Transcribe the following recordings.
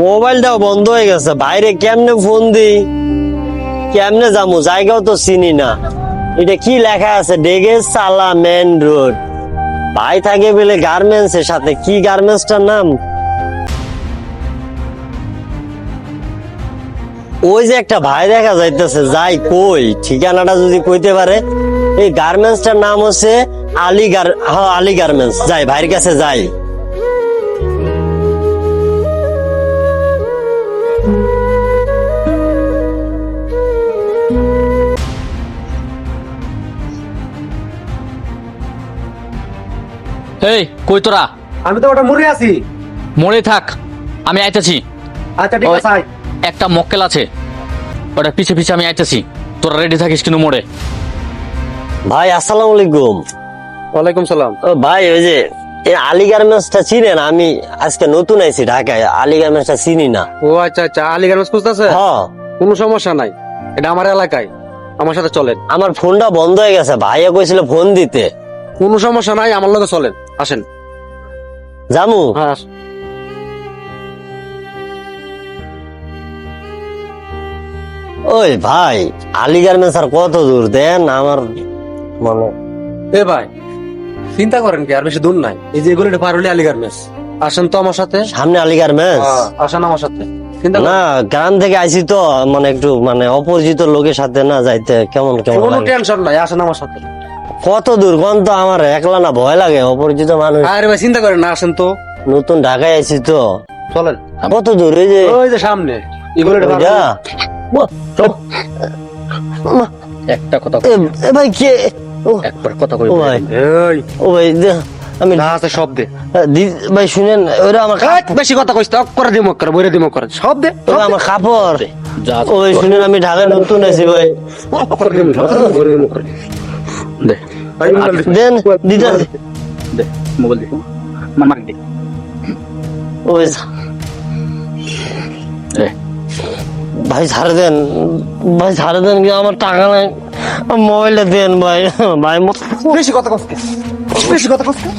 মোবাইলটাও বন্ধ হয়ে গেছে। বাইরে কেমনে ফোন দিই? কেমনে যাব? জায়গাও তো চিনি না। এটা কি লেখা আছে? ডেগে সালা মেন রোড। ভাই থাকে বলে গার্মেন্টস এর সাথে কি গার্মেন্টসটার নাম? ওই যে একটা ভাই দেখা যাইতেছে, যাই কই, ঠিকানাটা যদি কইতে পারে। এই গার্মেন্টসটার নাম হচ্ছে আলী গার হ্যাঁ আলী গার্মেন্টস যাই, ভাইয়ের কাছে যাই। এই কই তোরা? আমি তো ওটা মরে আছি। মরে থাক আমি আইতেছি। আচ্ছা ঠিক আছে আয়। একটা মক্কেল আছে। ওটা পিছে পিছে আমি আইতেছি। তোরা রেডি থাকিস কিন্তু মোড়ে ভাই আসসালামু আলাইকুম। ওয়ালাইকুম সালাম। ও ভাই ওই যে এই আলী গার্মেন্টসটা চিনেন? আমি আজকে নতুন আইছি ঢাকায়। আলী গার্মেন্টসটা চিনি না। ও আচ্ছা আচ্ছা আলী গার্মেন্টস খুঁজতেছে? হ্যাঁ কোনো সমস্যা নাই। এটা আমার এলাকায়। আমার সাথে চলেন। আমার ফোনটা বন্ধ হয়ে গেছে। ভাইয়া কইছিল ফোন দিতে। কোনো সমস্যা নাই আমার লগে চলেন। আসেন। জামু? হ্যাঁ ওই ভাই আলী গার্মেন্টস আর কত দূর? দেন আমার মানে। এ ভাই চিন্তা করেন কি আর বেশি দূর নাই। এই যে এগুলো পার হলে আলী গার্মেন্টস। আসেন তো আমার সাথে। সামনে আলী গার্মেন্টস? হ্যাঁ, আসেন আমার সাথে। চিন্তা না গ্রাম থেকে আইছি তো মানে একটু মানে অপরিচিত লোকের সাথে না যাইতে কেমন কেমন কোনো টেনশন নাই আসেন আমার সাথে। কত দূর? কোন আমার একলা না ভয় লাগে অপরিচিত মানুষ। আরে ভাই চিন্তা করেন না আসেন তো। নতুন ঢাকায় আইছি তো। চলেন। কত দূর এই যে? ওই যে সামনে এগুলো? একটা কথা এ ভাই কে? একবার কথা কই ভাই। এই। ও ভাই আমি না আছে সব দে। ভাই শুনেন ওরা আমার বেশি কথা কইস তো করে দিমক করে বইরে দিমক করে। সব দে ওরা আমার কাপড়। যা ও ভাই শুনেন আমি ঢাকায় নতুন আছি ভাই। দে। দেন দিদা দে মোবাইল দে মামা দে। ও ভাই ছাড়ে দেন। ভাই ছাড়ে দেন কি? আমার টাকা নাই। মোবাইলটা দেন ভাই। ভাই বেশি কথা কস কে? বেশি কথা কস কে?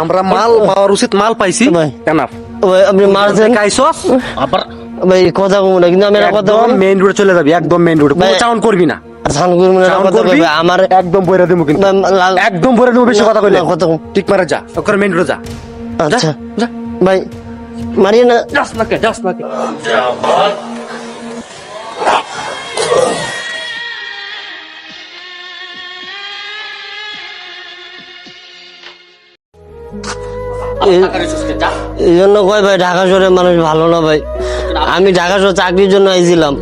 আমরা মাল পাওয়ার উচিত মাল পাইছি। আপনি মারছেন খাইছস আবার ভাই কথা কম না কিন্তু আমি কথা মেইন রোডে চলে যাবি একদম মেইন রোডে কোনো চাউন করবি না। আমার একদম বইরা কিন্তু। একদম বইরা দিমু বেশি কথা কইলে। কথা ঠিক মারে যা ওখানে মেইন রোডে আচ্ছা। ভাই মারিয়ে না যাস না কে যাস না কে। এই- এই জন্য কয় ভাই ঢাকা শহরের মানুষ ভালো না ভাই। আমি ঢাকা শহর চাকরির জন্য আইছিলাম।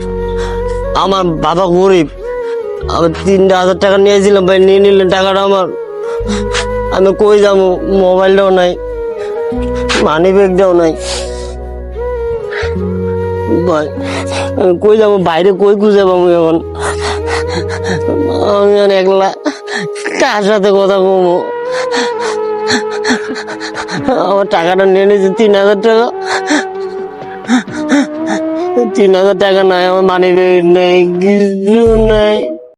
আমার বাবা গরিব। আমি তিনটা হাজার টাকা নিয়েছিলাম ভাই, নিয়ে নিলেন টাকাটা আমার। আমি কই যাব? মোবাইলটাও নাই মানি ব্যাগটাও নাই। ভাই, আমি কই যাব? বাইরে কই খুঁজে পাবো এখন? আমি একলা কার সাথে কথা কমো আমার টাকাটা নিয়ে নিয়েছে তিন হাজার টাকা। তিন হাজার টাকা নাই, আমার মানি ব্যাগ নেই, কিছু নেই।